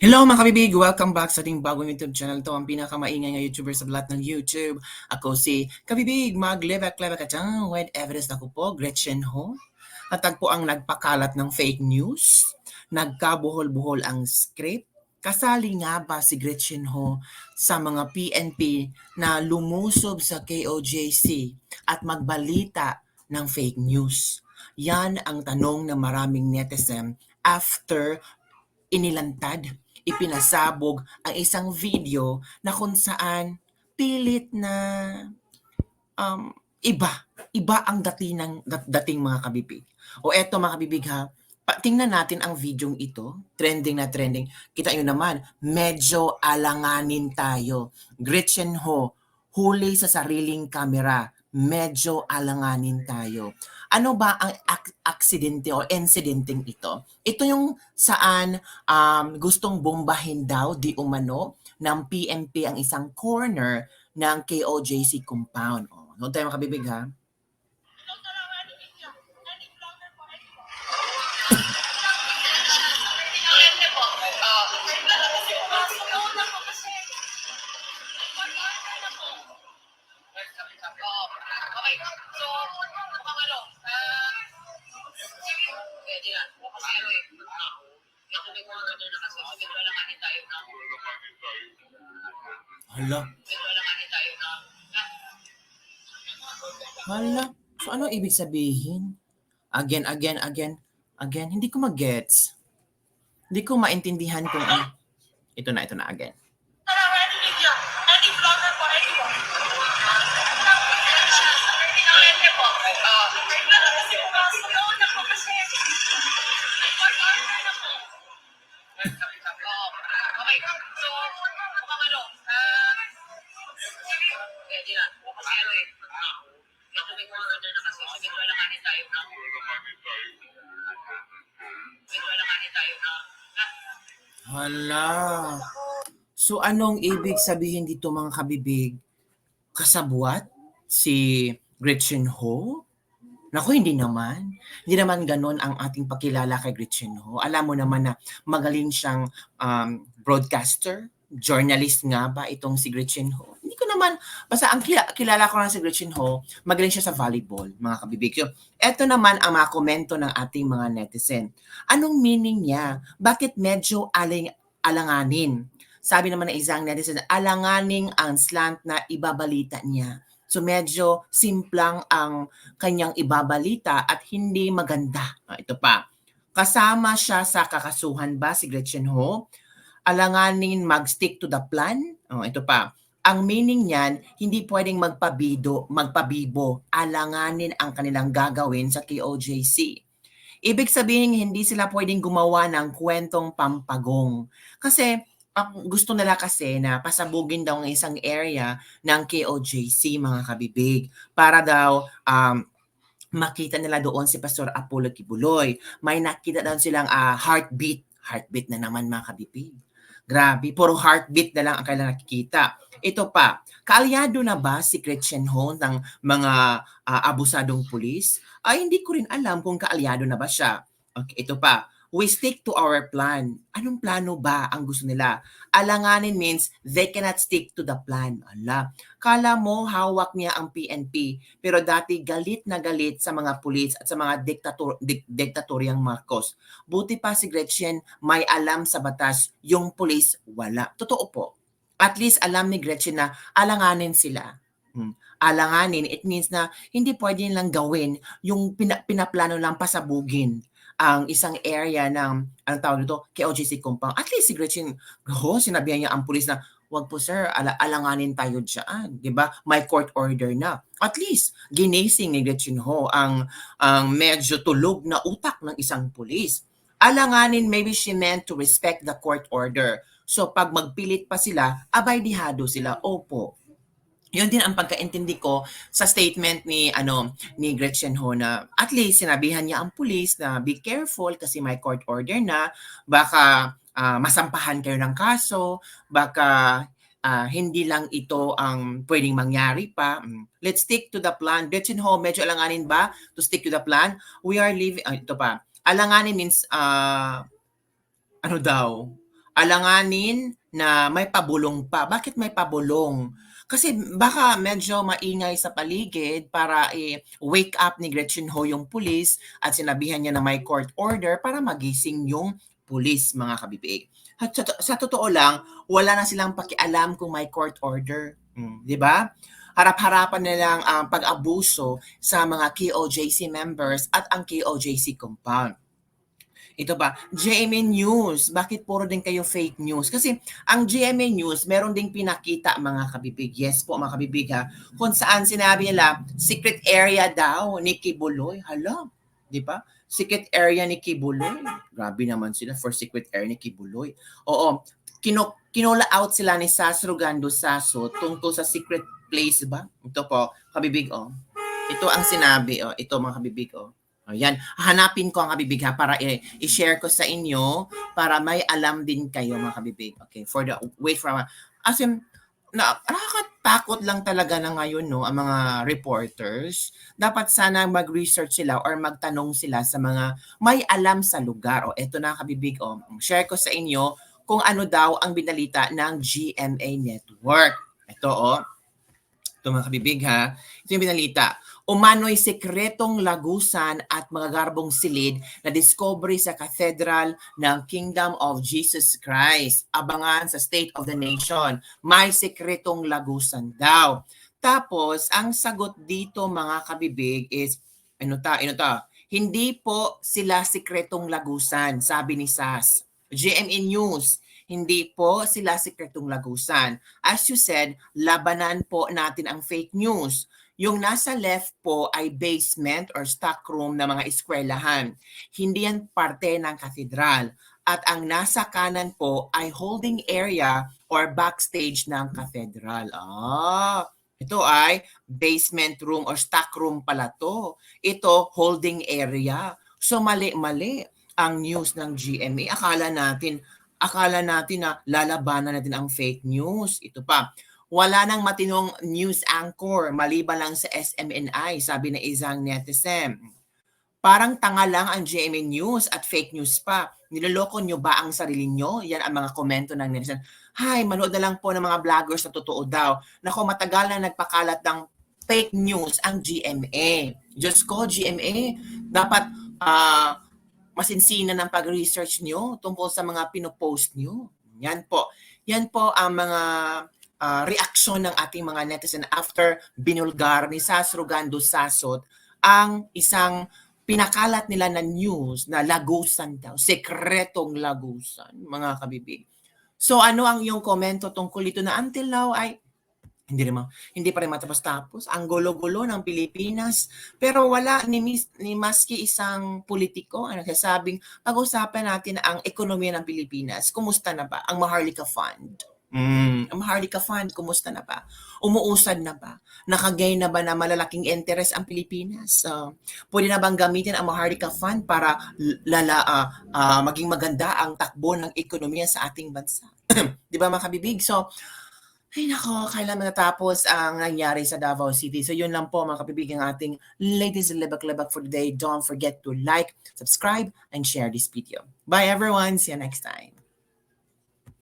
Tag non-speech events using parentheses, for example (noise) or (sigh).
Hello mga kabibig! Welcome back sa ating bagong YouTube channel. Ito ang pinakamaingay nga YouTuber sa lahat ng YouTube. Ako si Kabibig, mag-live-at-live ka dyan with evidence na ko po, Gretchen Ho. Natagpo ang nagpakalat ng fake news. Nagkabuhol-buhol ang script. Kasali nga ba si Gretchen Ho sa mga PNP na lumusob sa KOJC at magbalita ng fake news? Yan ang tanong ng maraming netizen after inilantad, ipinasabog ang isang video na kung saan pilit na um, iba, iba ang dating ng dat- dating mga kabibig. O eto mga kabibig ha, tingnan natin ang video ito, trending na trending. Kita nyo naman, medyo alanganin tayo. Gretchen Ho, huli sa sariling kamera, medyo alanganin tayo. Ano ba ang ak- aksidente o incidenteng ito? Ito yung saan um, gustong bombahin daw di umano ng PNP ang isang corner ng KOJC compound. O, noon tayo makabibig ha. Okay, so, mukhang ano, ah, pwede na. Kasi ano eh, may mga ganun na kasi, so medyo alanganin tayo na. Hala, Medyo alanganin tayo na. Hala. So ano ibig sabihin? Again, again, again, again. Hindi ko mag-gets. Hindi ko maintindihan kung ano. Ito na, ito na again. Hala. So anong ibig sabihin dito mga kabibig? Kasabwat si Gretchen Ho? Naku, hindi naman. Hindi naman ganun ang ating pakilala kay Gretchen Ho. Alam mo naman na magaling siyang um, broadcaster, journalist nga ba itong si Gretchen Ho? Naman, basta ang kilala, kilala ko lang si Gretchen Ho, magaling siya sa volleyball, mga kabibig. So, eto naman ang mga komento ng ating mga netizen. Anong meaning niya? Bakit medyo aling, alanganin? Sabi naman ng isang netizen, alanganing ang slant na ibabalita niya. So medyo simplang ang kanyang ibabalita at hindi maganda. Ah, ito pa. Kasama siya sa kakasuhan ba si Gretchen Ho? Alanganin mag-stick to the plan? Oh, ito pa. Ang meaning niyan, hindi pwedeng magpabido, magpabibo. Alanganin ang kanilang gagawin sa KOJC. Ibig sabihin, hindi sila pwedeng gumawa ng kwentong pampagong. Kasi ang gusto nila kasi na pasabugin daw ng isang area ng KOJC, mga kabibig, para daw um, makita nila doon si Pastor Apollo Kibuloy. May nakita daw silang ah, heartbeat. Heartbeat na naman, mga kabibig. Grabe, puro heartbeat na lang ang kailangan nakikita. Ito pa, kaalyado na ba si Gretchen Ho ng mga ah, abusadong pulis? Ay, hindi ko rin alam kung kaalyado na ba siya. Okay, ito pa. We stick to our plan. Anong plano ba ang gusto nila? Alanganin means they cannot stick to the plan. Ala, kala mo hawak niya ang PNP, pero dati galit na galit sa mga pulis at sa mga diktator, dik, diktatoryang Marcos. Buti pa si Gretchen may alam sa batas, yung pulis wala. Totoo po. At least alam ni Gretchen na alanganin sila. Hmm. Alanganin, it means na hindi pwede nilang gawin yung pina, pinaplano lang pasabugin ang isang area ng, anong tawag nito, KOGC compound. At least si Gretchen, oh, sinabihan niya ang pulis na, wag po sir, ala alanganin tayo dyan. Di ba? May court order na. At least, ginising ni Gretchen Ho ang, ang medyo tulog na utak ng isang pulis. Alanganin, maybe she meant to respect the court order. So pag magpilit pa sila, abay dihado sila. Opo, yun din ang pagkaintindi ko sa statement ni ano ni Gretchen Ho na at least sinabihan niya ang pulis na be careful kasi may court order na. Baka ah, masampahan kayo ng kaso. Baka ah, hindi lang ito ang pwedeng mangyari pa. Mm. let's stick to the plan. Gretchen Ho medyo alanganin ba to stick to the plan? We are living ah, ito pa. Alanganin means ah, ano daw alanganin na may pabulong pa. Bakit may pabulong? Kasi baka medyo maingay sa paligid para i-wake up ni Gretchen Ho yung pulis at sinabihan niya na may court order para magising yung pulis, mga kabibig. At sa, sa totoo lang, wala na silang pakialam kung may court order. Mm, di ba? Harap-harapan nilang ang pag-abuso sa mga KOJC members at ang KOJC compound. Ito ba? GMA News. Bakit puro din kayo fake news? Kasi ang GMA News, meron ding pinakita mga kabibig. Yes po mga kabibig ha. Kung saan sinabi nila, secret area daw ni Kibuloy. Hala, di ba? Secret area ni Kibuloy. Grabe naman sila for secret area ni Kibuloy. Oo, kino, kinola out sila ni Sas Rogando Saso tungkol sa secret place ba? Ito po, kabibig oh. Ito ang sinabi oh. Ito mga kabibig oh. Ayan, hanapin ko ang kabibig ha para i- i-share ko sa inyo para may alam din kayo mga kabibig. Okay, for the wait for a as in, na, nakakatakot lang talaga na ngayon no ang mga reporters. Dapat sana mag-research sila or magtanong sila sa mga may alam sa lugar. O eto na kabibig o. Share ko sa inyo kung ano daw ang binalita ng GMA Network. Ito o. Ito mga kabibig ha. Ito yung binalita umano'y sekretong lagusan at mga garbong silid na discovery sa Cathedral ng Kingdom of Jesus Christ. Abangan sa State of the Nation. May sekretong lagusan daw. Tapos, ang sagot dito mga kabibig is, ano ta, ano ta, hindi po sila sekretong lagusan, sabi ni SAS. GMA News, hindi po sila sekretong lagusan. As you said, labanan po natin ang fake news. Yung nasa left po ay basement or stockroom ng mga eskwelahan. Hindi yan parte ng katedral. At ang nasa kanan po ay holding area or backstage ng katedral. Ah, ito ay basement room or stockroom pala to. Ito holding area. So mali-mali ang news ng GMA. Akala natin akala natin na lalabanan natin ang fake news. Ito pa, wala nang matinong news anchor maliban lang sa SMNI, sabi na isang netizen. Parang tanga lang ang GMA News at fake news pa. Niloloko nyo ba ang sarili nyo? Yan ang mga komento ng netizen. Hay, manood na lang po ng mga vloggers na totoo daw. Nako, matagal na nagpakalat ng fake news ang GMA. Diyos ko, GMA, dapat uh, masinsinan ng pag-research nyo tungkol sa mga pinopost nyo. Yan po. Yan po ang mga uh, reaksyon ng ating mga netizen after binulgar ni Sas Rogando Sasot ang isang pinakalat nila na news na lagusan daw, sekretong lagusan, mga kabibig. So ano ang iyong komento tungkol ito na until now ay hindi rin hindi pa rin matapos-tapos. Ang gulo-gulo ng Pilipinas. Pero wala ni, ni maski isang politiko ang nagsasabing pag-usapan natin ang ekonomiya ng Pilipinas. Kumusta na ba ang Maharlika Fund? Mm, ang Maharlika Fund, kumusta na ba? Umuusad na ba? Nakagain na ba na malalaking interest ang Pilipinas? Uh, pwede na bang gamitin ang Maharlika Fund para lala, uh, uh, maging maganda ang takbo ng ekonomiya sa ating bansa? (clears throat) Di ba mga kabibig? So, ay nako, kailan matatapos ang nangyari sa Davao City. So yun lang po mga kapibiging ating latest lebak-lebak for today. Don't forget to like, subscribe, and share this video. Bye everyone! See you next time.